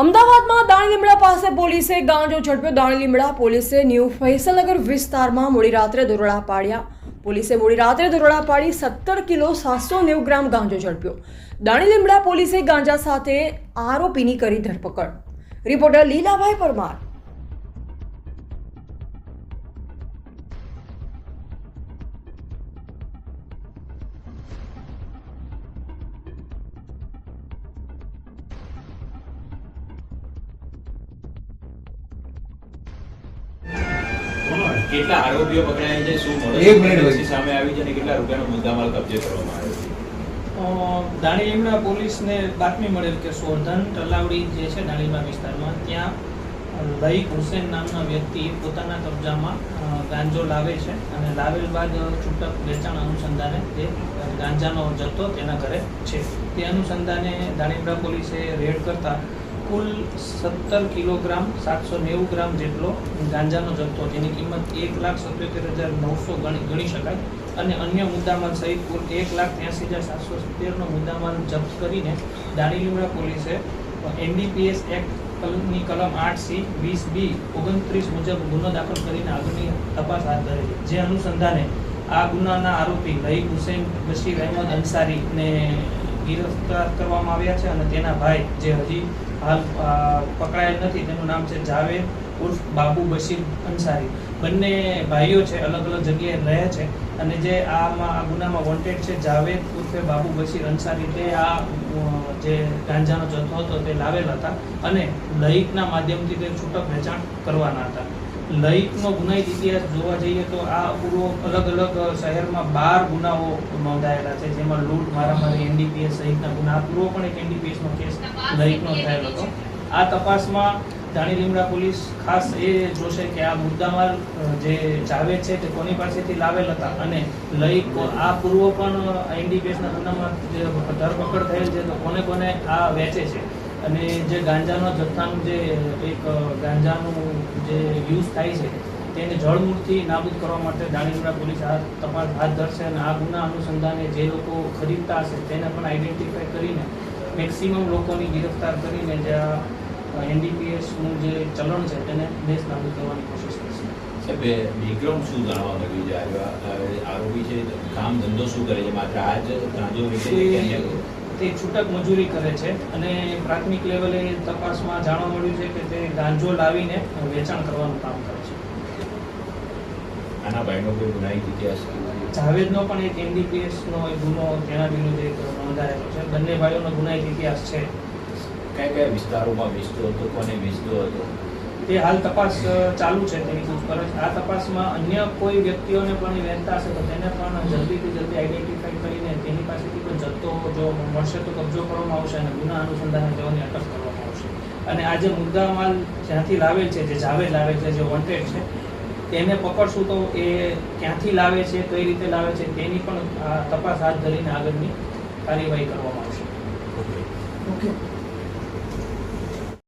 અમદાવાદમાં દાણી લીમડા પાસે પોલીસે ગાંજો ઝડપ્યો. દાણી લીમડા પોલીસે ન્યૂ ફૈસલનગર વિસ્તારમાં મોડી રાત્રે દરોડા પાડ્યા. પોલીસે મોડી રાત્રે દરોડા પાડી સત્તર કિલો સાતસો નેવું ગ્રામ ગાંજો ઝડપ્યો. દાણી લીમડા પોલીસે ગાંજા સાથે આરોપીની કરી ધરપકડ. રિપોર્ટર લીલાભાઈ પરમાર કેટલા આરોપીઓ પકડાયા છે શું એક મિનિટ મોડસ સામે આવી છે અને કેટલા રૂપિયાનો મુદ્દામાલ કબજે કરવામાં આવ્યો છે? દાણી લીમડા પોલીસને બાતમી મળેલ કે સોરધન તલાવડી જે છે દાણીલીમડા વિસ્તારમાં ત્યાં લઈક હુસેન નામના વ્યક્તિ પોતાના કબજામાં ગાંજો લાવે છે અને લાવેલ બાદ છૂટક વેચાણ અનુસંધાને તે ગાંજાનો જથ્થો તેના ઘરે છે. તે અનુસંધાને દાણી પોલીસે રેડ કરતા કુલ સત્તર કિલોગ્રામ સાતસો નેવું ગ્રામ જેટલો ગાંજાનો જથ્થો જેની કિંમત એક લાખ સત્યોતેર હજાર નવસો ગણી ગણી શકાય. અને અન્ય મુદ્દામાલ સહિત કુલ એક લાખ ત્યાંસી હજાર સાતસો સિત્તેરનો મુદ્દામાલ જપ્ત કરીને દાણીલીમડા પોલીસે એનડીપીએસ એક્ટ ની કલમ આઠ સી, વીસ બી, ઓગણત્રીસ મુજબ ગુનો દાખલ કરીને આગળની તપાસ હાથ ધરેલી જે અનુસંધાને આ ગુનાના આરોપી લહીક હુસેન બશીર અહેમદ અંસારીને ગિરફ્તાર કરવામાં આવ્યા છે અને તેના ભાઈ જે હજી હાલ પકડાયેલ નથી, તેનું નામ છે જાવેદ ઉર્ફ બાબુ બશીર અંસારી. બંને ભાઈઓ છે, અલગ અલગ જગ્યાએ રહે છે અને જે આમાં, આ ગુનામાં વોન્ટેડ છે જાવેદ ઉર્ફે બાબુ બશીર અંસારી, તે આ જે ગાંજાનો જથ્થો હતો તે લાવેલ હતા અને લહીકના માધ્યમથી તે છૂટક વેચાણ કરવાના હતા. લહિકનો ગુનાહિત ઇતિહાસ જોવા જઈએ તો આ પૂર્વ અલગ અલગ શહેરમાં બાર ગુનાઓ નોંધાયેલા છે, જેમાં લૂંટ, મારામારી, એનડીપીએસ સહિતના ગુના. પૂર્વ પણ એક એનડીપીએસનો કેસ લહિકનો થયેલો હતો. આ તપાસમાં દાણી લીમડા પોલીસ ખાસ એ જોશે કે આ મુદ્દામાલ જે જાવેદ છે તે કોની પાસેથી લાવેલ હતા અને લઈ આ પૂર્વ પણ એનડીપીએસના ગુનામાં ધરપકડ થયેલ છે તો કોને કોને આ વેચે છે. અને જે ગાંજાનો જથ્થાનું જે એક ગાંજાનું જે યુઝ થાય છે, તેને જળમૂળથી નાબૂદ કરવા માટે દાણીપુરા પોલીસ આ તપાસ હાથ ધરશે અને આ ગુના અનુસંધાને જે લોકો ખરીદતા હશે તેને પણ આઈડેન્ટિફાઈ કરીને મેક્સિમમ લોકોની ગિરફ્તાર કરીને જે આ એનડીપીએસનું જે ચલણ છે તેને દેશ નાબૂદ કરવાની કોશિશ કરશે. સાહેબ બેકગ્રાઉન્ડ શું જાણવા મળ્યું છે? આરોપી છે, કામ ધંધો શું કરે છે? માત્ર આ જ કોઈ? તે છૂટક મજૂરી કરે છે અને પ્રાથમિક લેવલે તપાસમાં જાણવા મળ્યું છે કે તે ગાંજો લાવીને વેચાણ કરવાનું કામ કરે છે. આના ભાઈનો કોઈ ગુનાહિત ઇતિહાસ જાવેદનો પણ એક એનડીપીએસનો એક ગુનો તેના વિરુદ્ધ એક નોંધાયેલો છે. બંને ભાઈઓનો ગુનાહિત ઇતિહાસ છે. કયા કયા વિસ્તારોમાં વેચતો હતો કોને વેચતો હતો? તે હાલ તપાસ ચાલુ છે તેની પૂછપરછ. આ તપાસમાં અન્ય કોઈ વ્યક્તિઓને પણ એ વહેંચતા હશે તો તેને પણ જલ્દીથી જલ્દી આઈડેન્ટિફાઈ કરીને તેની પાસેથી જો મળશે તો કબજો કરવામાં આવશે અને ગુના અનુસંધાને તેઓની અટક કરવામાં આવશે. અને આ જે મુદ્દામાલ જ્યાંથી લાવે છે જે જાવેદ લાવે છે જે વોન્ટેડ છે તેને પકડશું તો એ ક્યાંથી લાવે છે કઈ રીતે લાવે છે તેની પણ આ તપાસ હાથ ધરીને આગળની કાર્યવાહી કરવામાં આવશે. ઓકે. ઓકે.